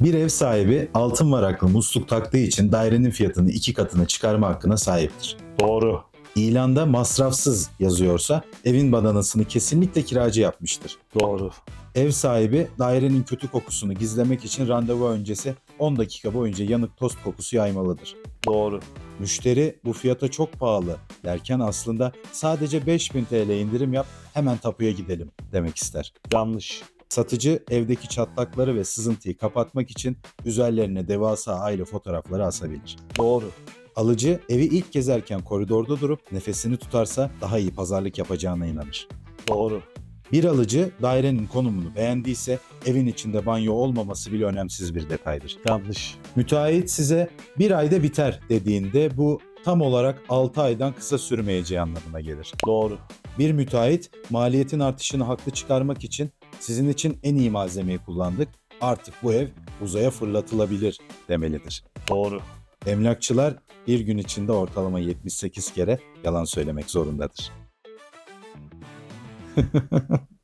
Bir ev sahibi altın varaklı musluk taktığı için dairenin fiyatını iki katına çıkarma hakkına sahiptir. Doğru. İlanda masrafsız yazıyorsa evin badanasını kesinlikle kiracı yapmıştır. Doğru. Ev sahibi dairenin kötü kokusunu gizlemek için randevu öncesi 10 dakika boyunca yanık tost kokusu yaymalıdır. Doğru. Müşteri bu fiyata çok pahalı derken aslında sadece 5000 TL indirim yap hemen tapuya gidelim demek ister. Yanlış. Satıcı evdeki çatlakları ve sızıntıyı kapatmak için üzerlerine devasa aile fotoğrafları asabilir. Doğru. Alıcı evi ilk gezerken koridorda durup nefesini tutarsa daha iyi pazarlık yapacağına inanır. Doğru. Bir alıcı dairenin konumunu beğendiyse evin içinde banyo olmaması bile önemsiz bir detaydır. Yanlış. Müteahhit size bir ayda biter dediğinde bu tam olarak 6 aydan kısa sürmeyeceği anlamına gelir. Doğru. Bir müteahhit maliyetin artışını haklı çıkarmak için sizin için en iyi malzemeyi kullandık. Artık bu ev uzaya fırlatılabilir demelidir. Doğru. Emlakçılar bir gün içinde ortalama 78 kere yalan söylemek zorundadır.